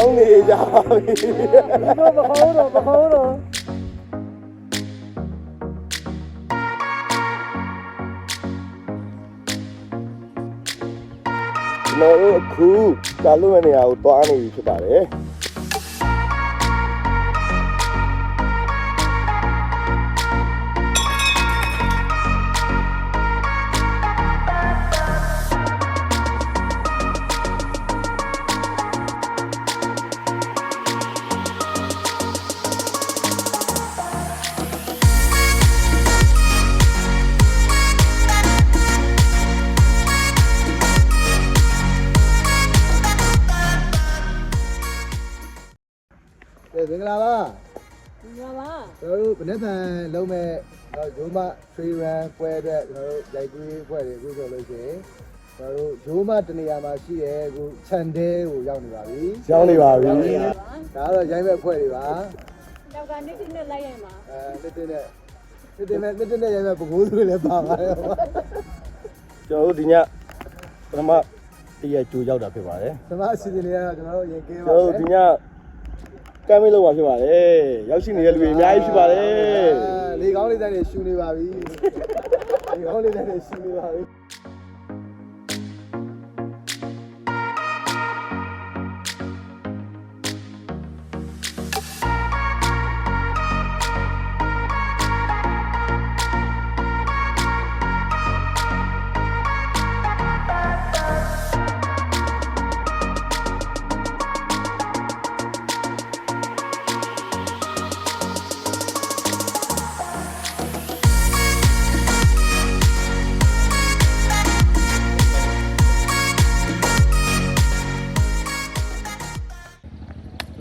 လောင်းနေကြပါပြီတော့မခေါ်တော့မခေါ်တော့ကျွန်တော်တို့အခုတာလို့တဲ့နေရာကိုသွားနေပြီဖြစ်ပါတယ် ကျွန်တော်တို့ဗနေ့ဖန်လုံးမဲ့တော့ဂျိုးမ tree run ပွဲအတွက်ကျွန်တော်တို့ရိုက်ကူးပွဲတွေအခုဆိုလို့ရှိရင်ကျွန်တော်တို့ဂျိုးမတနေရာမှာရှိရဲအခုခြံတဲကိုရောက်နေပါပြီရောက်နေပါပြီဒါကတော့ရိုက်မဲ့ပွဲတွေပါတော့ကနေတိနဲ့လိုက်ရမှာအဲတစ်တစ်နဲ့တစ်တစ်နဲ့တစ်တစ်နဲ့ရိုက်မဲ့ပကိုးတွေလည်းပါပါတယ်ကျွန်တော်တို့ဒီညပထမတည့်ရကြိုးရောက်တာဖြစ်ပါတယ်သမအစီအစဉ်တွေကတော့ကျွန်တော်တို့ရင်ကင်းကျွန်ပါတော်တို့ဒီည ကမ်းမေးလောက်ပါဖြစ်ပါတယ်ရောက်ရှိနေတဲ့လူတွေအများကြီးဖြစ်ပါတယ်လေကောင်းလေးတန်းတွေရှူနေပါပြီလေကောင်းလေးတန်းတွေရှူနေပါပြီ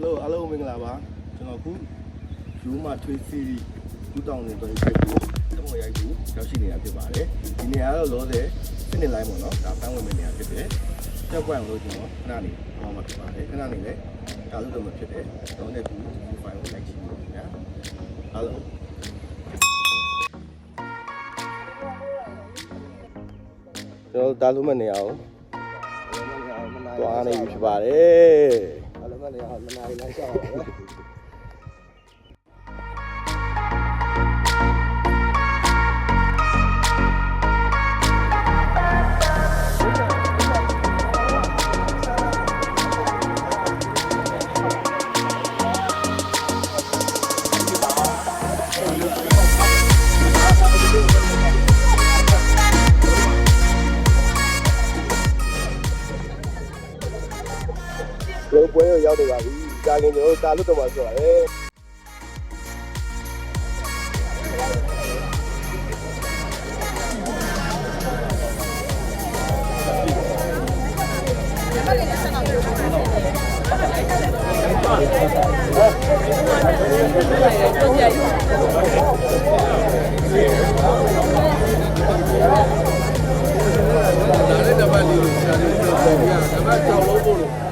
ဟယ်လိုအားလုံးမင်္ဂလာပါကျွန်တော်ခုယူမထွေးစီ2023ဖြစ်ပြီးတမော်ရိုက်ကူရောက်ရှိနေတာဖြစ်ပါတယ်ဒီနေရာတော့လောဆယ်စနစ်လိုင်းပေါ့နော်ဒါပန်းဝင်မဲ့နေရာဖြစ်တယ်ကြောက်ပွင့်လို့ကျွန်တော်ခဏနေဟောမှာဖြစ်ပါတယ်ခဏနေလဲဒါလို့တော့မဖြစ်တယ်တော့လည်းကူဒီဖိုင်ကိုလိုက်ကြည့်ပါဗျာအားလုံးကျွန်တော်ဒါလို့မနေအောင်တွားနေပြီဖြစ်ပါတယ် Obrigado, Pedro. ပြီ။ဒါကကျွန်တော်တာလွတ်တော့မှာဆိုရတယ်။ပြေး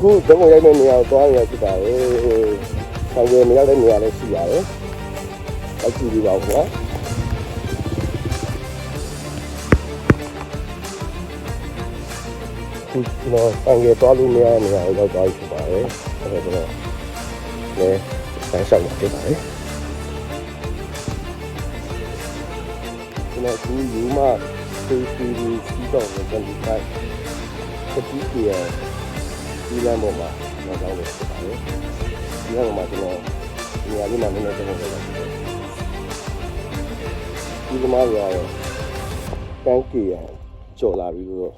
အခုဓမုံရိုက်တဲ့နေရာကိုသွားရဖြစ်ပါတယ်။ဆိုင်ကယ်မရောက်တဲ့နေရာလည်းရှိပါတယ်။အကြည့်ပြီးပါဦးခင်ဗျာ။ခုကျွန်တော်အငယ်သွားလို့မရတဲ့နေရာကိုရောက်သွားပြီဖြစ်ပါတယ်။အဲ့တော့ကျွန်တော်လည်းဆန်းရှောက်မှာဖြစ်ပါတယ်။ကျွန်တော်ဒီယူမသေးသေးစီးတော့နေကြတယ်။တတိယ ဒီလမ်းပေါ်မှာကျွန်တော်ရောက်နေဖြစ်ပါတယ်ဒီလမ်းပေါ်မှာကျွန်တော်ဒီနေရာလေးမှာနည်းနည်းတော့လောက်ပါတယ်ဒီကမားရတော့တန်းကီရကြော်လာပြီးတော့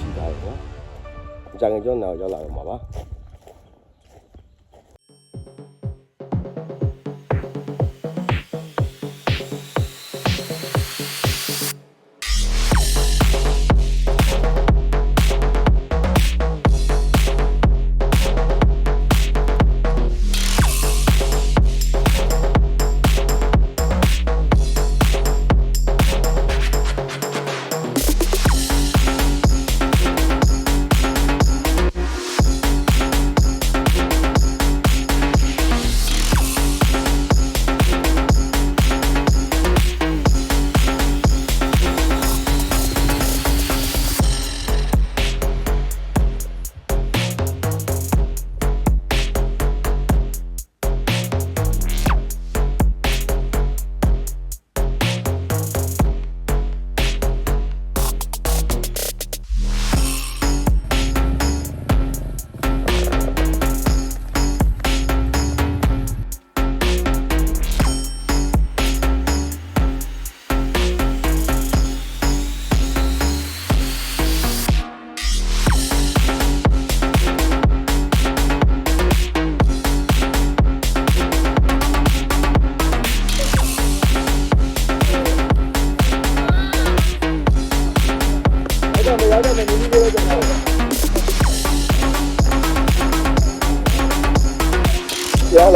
ရှိပါတယ်ကွာအကြံကျွန်တော်ရောက်လာတော့မှာပါ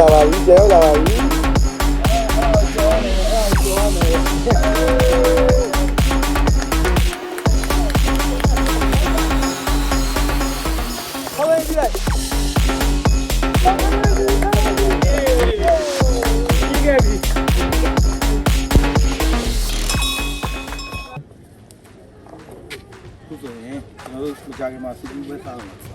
ရောက်လာပါပြီရောက်လာပါပြီဟောင်းကြည့်လိုက်ဒီ